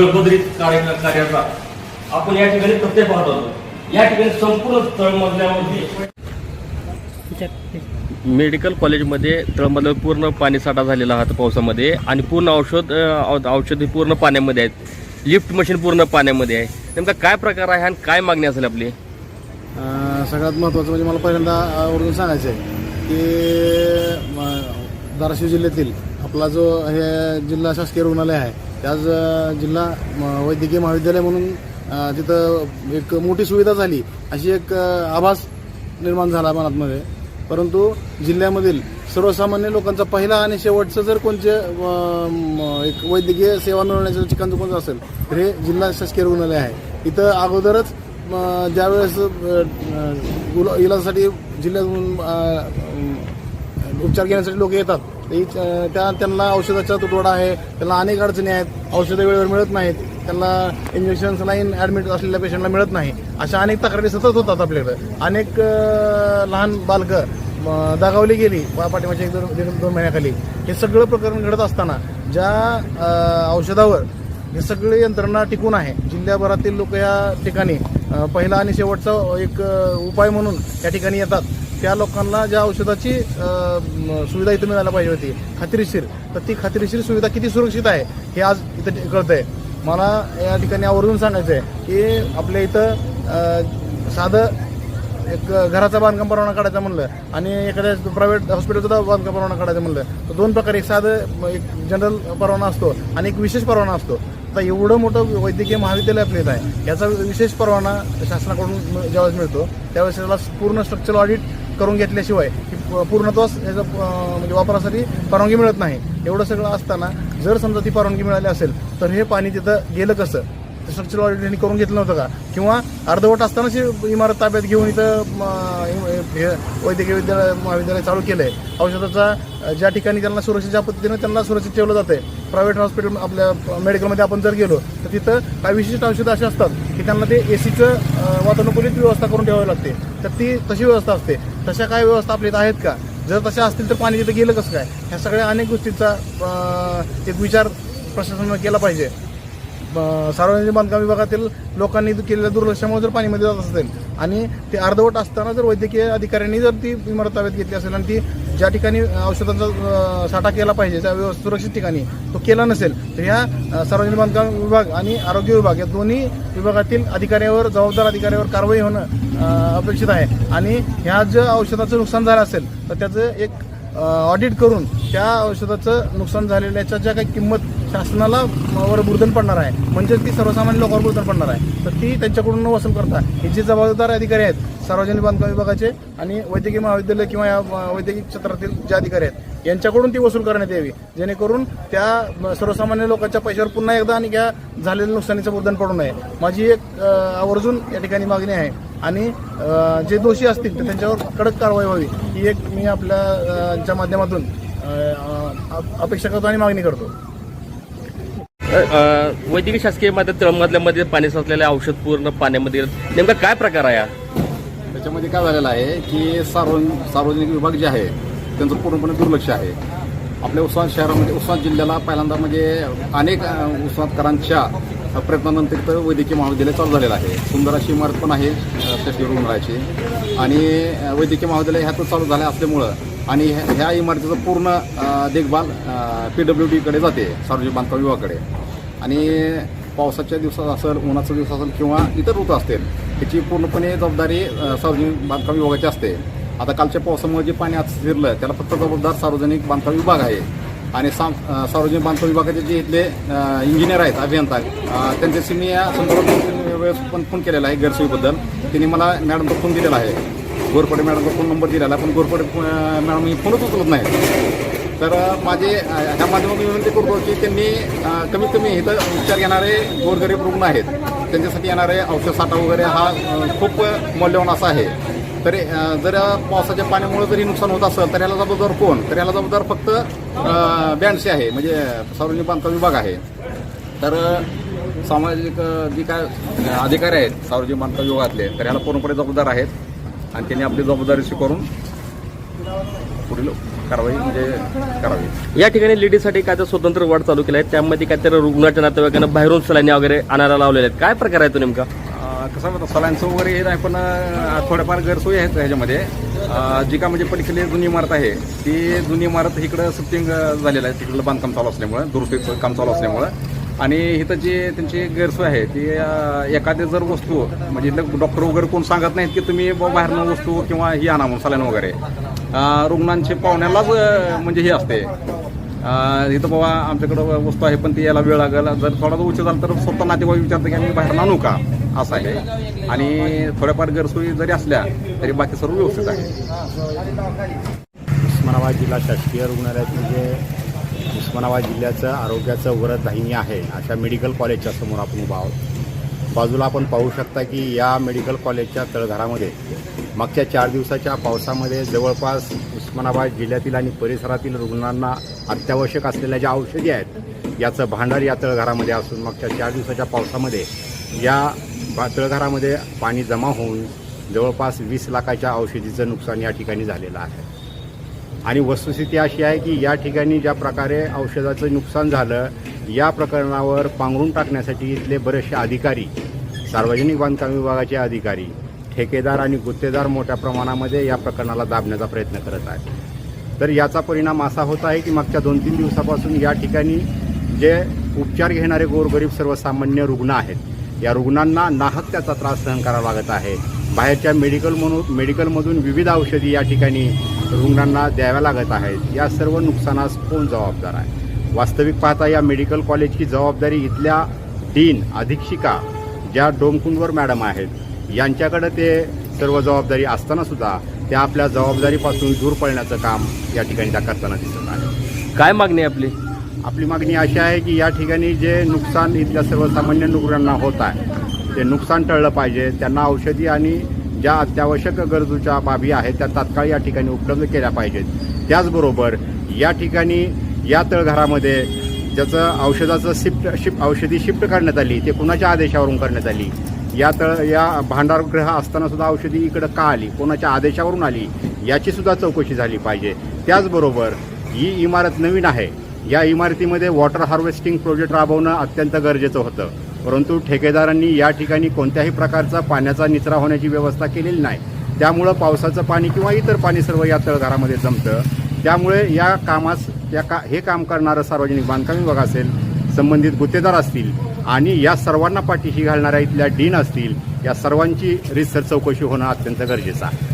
जळबद्रीत कार्य कार्याचा आपण या ठिकाणी प्रत्येक पाहत होतो. या ठिकाणी संपूर्ण तळमजल्यामध्ये मेडिकल कॉलेजमध्ये तळमजल्यावर पूर्ण पाणीसाठा झालेला आहे पावसामध्ये आणि पूर्ण औषध औषधी पूर्ण पाण्यामध्ये आहेत. लिफ्ट मशीन पूर्ण पाण्यामध्ये आहे. नेमका काय प्रकार आहे आणि काय मागणी असेल आपली? सगळ्यात महत्त्वाचं म्हणजे मला पहिल्यांदा आवर्जून सांगायचं आहे की धाराशिव जिल्ह्यातील आपला जो हे जिल्हा शासकीय रुग्णालय आहे त्याच जिल्हा म, वैद्यकीय महाविद्यालय म्हणून तिथं एक मोठी सुविधा झाली. अशी एक आभास निर्माण झाला मनातमध्ये. परंतु जिल्ह्यामधील सर्वसामान्य लोकांचा पहिला आणि शेवटचं जर कोणते एक वैद्यकीय सेवा मिळवण्याचं ठिकाण कोणतं असेल तर हे जिल्हा शासकीय रुग्णालय आहे. इथं अगोदरच ज्यावेळेस इलाजासाठी जिल्ह्यातून उपचार घेण्यासाठी लोक येतात त्या त्यांना औषधाचा तुटवडा आहे. त्यांना अनेक अडचणी आहेत. औषधं वेळेवर मिळत नाहीत. त्यांना इंजेक्शन लाईन ॲडमिट असलेल्या पेशंटला मिळत नाही. अशा अनेक तक्रारी सतत होतात आपल्याकडे. अनेक लहान बालकं दागावली दगावली गेली पा- पाठीमागच्या एक दोन दोन महिन्याखाली. हे सगळं प्रकरण घडत असताना ज्या औषधावर हे सगळे यंत्रणा टिकून आहे. जिल्ह्याभरातील लोक या ठिकाणी पहिला आणि शेवटचा एक उपाय म्हणून या ठिकाणी येतात. त्या लोकांना ज्या औषधाची सुविधा इथं मिळायला पाहिजे होती खात्रीशीर तर ती खात्रीशीर सुविधा किती सुरक्षित आहे हे आज इथं कळतंय. मला या ठिकाणी आवर्जून सांगायचं आहे की आपल्या इथं साधं एक घराचा बांधकाम परवाना काढायचा म्हणलं आणि एखाद्या प्रायव्हेट हॉस्पिटलचा बांधकाम परवाना काढायचा म्हणलं तर दोन प्रकारे एक साधं एक जनरल परवाना असतो आणि एक विशेष परवाना असतो. आता एवढं मोठं वैद्यकीय महाविद्यालय आपल्या इथं आहे याचा विशेष परवाना शासनाकडून ज्यावेळेस मिळतो त्यावेळेस त्याला पूर्ण स्ट्रक्चरल ऑडिट करून घेतल्याशिवाय की प- पूर्णत्वास याचा म्हणजे वापरासाठी परवानगी मिळत नाही. एवढं सगळं असताना जर समजा ती परवानगी मिळाली असेल तर हे पाणी तिथं गेलं कसं? स्ट्रक्चरल ऑडिट यांनी करून घेतलं नव्हतं का? किंवा अर्धवट असतानाच इमारत ताब्यात घेऊन इथं हे वैद्यकीय विद्यालय महाविद्यालय चालू केलं आहे औषधाचा ज्या ठिकाणी त्यांना सुरक्षित ज्या पद्धतीनं त्यांना सुरक्षित ठेवलं जातं आहे प्रायव्हेट हॉस्पिटल आपल्या मेडिकलमध्ये आपण जर गेलो तर तिथं काही विशिष्ट औषधं अशी असतात की त्यांना ते एसीचं वातानुकूलित व्यवस्था करून ठेवावी लागते. तर ती तशी व्यवस्था असते. तशा काय व्यवस्था आपल्या इथं आहेत का? जर तशा असतील तर पाणी तिथं गेलं कसं काय? ह्या सगळ्या अनेक गोष्टींचा एक विचार प्रशासनानं केला पाहिजे. ब- सार्वजनिक बांधकाम विभागातील लोकांनी केलेल्या दुर्लक्षामुळे जर पाणीमध्ये जात असेल आणि ते अर्धवट असताना जर वैद्यकीय अधिकाऱ्यांनी जर ती इमारत ताब्यात घेतली असेल आणि ती ज्या ठिकाणी औषधांचा साठा केला पाहिजे त्या सुरक्षित ठिकाणी तो केला नसेल तर ह्या सार्वजनिक बांधकाम विभाग आणि आरोग्य विभाग या दोन्ही विभागातील अधिकाऱ्यावर जबाबदार अधिकाऱ्यावर कारवाई होणं अपेक्षित आहे. आणि ह्या जर औषधाचं नुकसान झालं असेल तर त्याचं एक ऑडिट करून त्या औषधाचं नुकसान झालेल्याच्या ज्या काही किंमत शासनाला वर बुर्धन पडणार आहे म्हणजे ती सर्वसामान्य लोकांवर बुर्धन पडणार आहे तर ती त्यांच्याकडून न वसूल करता. हे जे जबाबदार अधिकारी आहेत सार्वजनिक बांधकाम विभागाचे आणि वैद्यकीय महाविद्यालय किंवा या वैद्यकीय क्षेत्रातील जे अधिकारी आहेत यांच्याकडून ती वसूल करण्यात यावी. जेणेकरून त्या सर्वसामान्य लोकांच्या पैशावर पुन्हा एकदा आणि या झालेल्या नुकसानीचं बुर्धन पडू नये. माझी एक आवर्जून या ठिकाणी मागणी आहे. आणि जे दोषी असतील तर त्यांच्यावर कडक कारवाई व्हावी ही एक मी आपल्या माध्यमातून अपेक्षा करतो आणि मागणी करतो. वैद्यकीय शासकीयमध्ये तळमजल्यामध्ये पाणी साचलेलं औषध पूर्ण पाण्यामध्ये. नेमका काय प्रकार आहे त्याच्यामध्ये काय झालेलं आहे की सार्वजन सार्वजनिक विभाग जे आहे त्यांचं पूर्णपणे दुर्लक्ष आहे. आपल्या उस्मान शहरामध्ये उस्मान जिल्ह्याला पहिल्यांदा म्हणजे अनेक उस्मानकरांच्या प्रयत्नानंतर तर वैद्यकीय महाविद्यालय चालू झालेलं आहे. सुंदर अशी इमारत पण आहे अ, शासकीय रुग्णालयाची आणि वैद्यकीय महाविद्यालय ह्यातच चालू झालं असल्यामुळं आणि ह्या ह्या इमारतीचं पूर्ण देखभाल पी डब्ल्यू डीकडे जाते सार्वजनिक बांधकाम विभागाकडे. आणि पावसाच्या दिवसात असेल उन्हाचा दिवस असेल किंवा इतर ऋतू असतील त्याची पूर्णपणे जबाबदारी सार्वजनिक बांधकाम विभागाची असते. आता कालच्या पावसामुळे जे पाणी आत शिरलं त्याला फक्त जबाबदार सार्वजनिक बांधकाम विभाग आहे. आणि साम सार्वजनिक बांधकाम विभागाचे जे इथले इंजिनियर आहेत अभियंता त्यांच्याशी मी या संदर्भात वेळेस पण फोन केलेला आहे गैरसोयीबद्दल. त्यांनी मला मॅडमचा फोन दिलेला आहे. गोरपडे मॅडमचा फोन नंबर दिलेला पण गोरपडे मॅडम मी फोनच उचलत नाही. तर माझे ह्या माध्यमातून विनंती करतो की त्यांनी कमीत कमी इथं उपचार घेणारे गोरगरीब रुग्ण आहेत. त्यांच्यासाठी येणारे औषध साठा वगैरे हा खूप मौल्यवान असा आहे. तरी जर पावसाच्या पाण्यामुळे जरी नुकसान होत असेल तर याला जबाबदार कोण? तर याला जबाबदार फक्त बँडचे आहे म्हणजे सार्वजनिक बांधकाम विभाग आहे. तर सामाजिक जी जे काय अधिकारी आहेत सार्वजनिक बांधकाम विभागातले तर याला पूर्णपणे जबाबदार आहेत. आणि त्यांनी आपली जबाबदारी स्वीकारून पुढील कारवाई म्हणजे करावी. या ठिकाणी लेडीजसाठी काय तर स्वतंत्र वाढ चालू केलं आहे. त्यामध्ये काहीतरी रुग्णाच्या नातेवाईकांना बाहेरून सलाईनी वगैरे आणायला लावलेले आहेत. काय प्रकार आहे तो नेमका? कसं होतं सलांचं वगैरे हे नाही पण थोड्याफार गैरसोयी आहेत ह्याच्यामध्ये. जी का म्हणजे पलीकडे जुनी इमारत आहे ती जुनी इमारत इकडं शिफ्टिंग झालेलं आहे. तिकडलं बांधकाम चालू असल्यामुळं दुरुस्तीचं काम चालू असल्यामुळं. आणि इथं जी त्यांची गैरसोय आहे ती एखादी जर वस्तू म्हणजे इथलं डॉक्टर वगैरे कोण सांगत नाहीत की तुम्ही बुवा बाहेरनं वस्तू किंवा ही आणा म्हणून सलाईन वगैरे. रुग्णांचे पाहुण्यालाच म्हणजे हे असते. इथं बाबा आमच्याकडं वस्तू आहे पण ती यायला वेळ लागेल. जर थोडा जर उशीर झाला तर स्वतः नातेवाईक विचारतं की आम्ही बाहेर आणू का? असं आहे. आणि थोड्याफार गैरसोयी जरी असल्या तरी बाकी सर्व व्यवस्थित आहे. उस्मानाबाद जिल्हा शासकीय रुग्णालयात म्हणजे उस्मानाबाद जिल्ह्याचं आरोग्याचं वरदाहिनी आहे अशा मेडिकल कॉलेजच्या समोर आपण उभा आहोत. बाजूला आपण पाहू शकता की या मेडिकल कॉलेजच्या तळघरामध्ये मागच्या चार दिवसाच्या पावसामध्ये जवळपास उस्मानाबाद जिल्ह्यातील आणि परिसरातील रुग्णांना अत्यावश्यक असलेल्या ज्या औषधी आहेत याचं भांडार या तळघरामध्ये असून मागच्या चार दिवसाच्या पावसामध्ये या भा- तळघरामध्ये पाणी जमा होऊन जवळपास वीस लाखाच्या औषधीचं नुकसान या ठिकाणी झालेलं आहे. आणि वस्तुस्थिती अशी आहे की या ठिकाणी ज्या प्रकारे औषधाचं नुकसान झालं या प्रकरणावर पांघरून टाकण्यासाठी इथले बरेचसे अधिकारी सार्वजनिक बांधकाम विभागाचे अधिकारी ठेकेदार आणि गुत्तेदार मोठ्या प्रमाणामध्ये या प्रकरणाला दाबण्याचा प्रयत्न करत आहेत. तर याचा परिणाम असा होत आहे की मागच्या दोन तीन दिवसापासून या ठिकाणी जे उपचार घेणारे गोरगरीब सर्वसामान्य रुग्ण आहेत या रुग्णांना नाहक त्याचा त्रास सहन करावा लागत आहे. बाहेरच्या मेडिकल म्हणून मेडिकलमधून विविध औषधी या ठिकाणी रुग्णांना द्याव्या लागत आहेत. या सर्व नुकसानास कोण जबाबदार आहे? वास्तविक पाहता या मेडिकल कॉलेजची जबाबदारी इथल्या डीन अधीक्षिका ज्या डोमकुंडवर मॅडम आहेत यांच्याकडे ते सर्व जबाबदारी असताना सुद्धा त्या आपल्या जबाबदारीपासून दूर पळण्याचं काम या ठिकाणी त्या करताना दिसत आहे काय मागणी आपली? आपली मागणी अशी आहे की या ठिकाणी जे नुकसान इथल्या सर्वसामान्य रुग्णांना होत आहे ते नुकसान टळलं पाहिजे. त्यांना औषधी आणि ज्या अत्यावश्यक गरजूच्या बाबी आहेत त्या तात्काळ या ठिकाणी उपलब्ध केल्या पाहिजेत. त्याचबरोबर या ठिकाणी या तळघरामध्ये ज्याचं औषधाचं शिफ्ट शिफ्ट औषधी शिफ्ट करण्यात आली ते कुणाच्या आदेशावरून करण्यात आली? या तळ या भांडारगृह असताना सुद्धा औषधी इकडं का आली? कोणाच्या आदेशावरून आली? याची सुद्धा चौकशी झाली पाहिजे. त्याचबरोबर ही इमारत नवीन आहे. या इमारतीमध्ये वॉटर हार्वेस्टिंग प्रोजेक्ट राबवणं अत्यंत गरजेचं होतं. परंतु ठेकेदारांनी या ठिकाणी कोणत्याही प्रकारचा पाण्याचा निचरा होण्याची व्यवस्था केलेली नाही. त्यामुळं पावसाचं पाणी किंवा इतर पाणी सर्व या तळघरामध्ये जमतं. त्यामुळे या कामास या का हे काम करणारं सार्वजनिक बांधकाम विभाग असेल संबंधित गुत्तेदार असतील आणि या सर्वांना पाठीशी घालणाऱ्या इथल्या डीन असतील या सर्वांची रितसर चौकशी होणं अत्यंत गरजेचं आहे.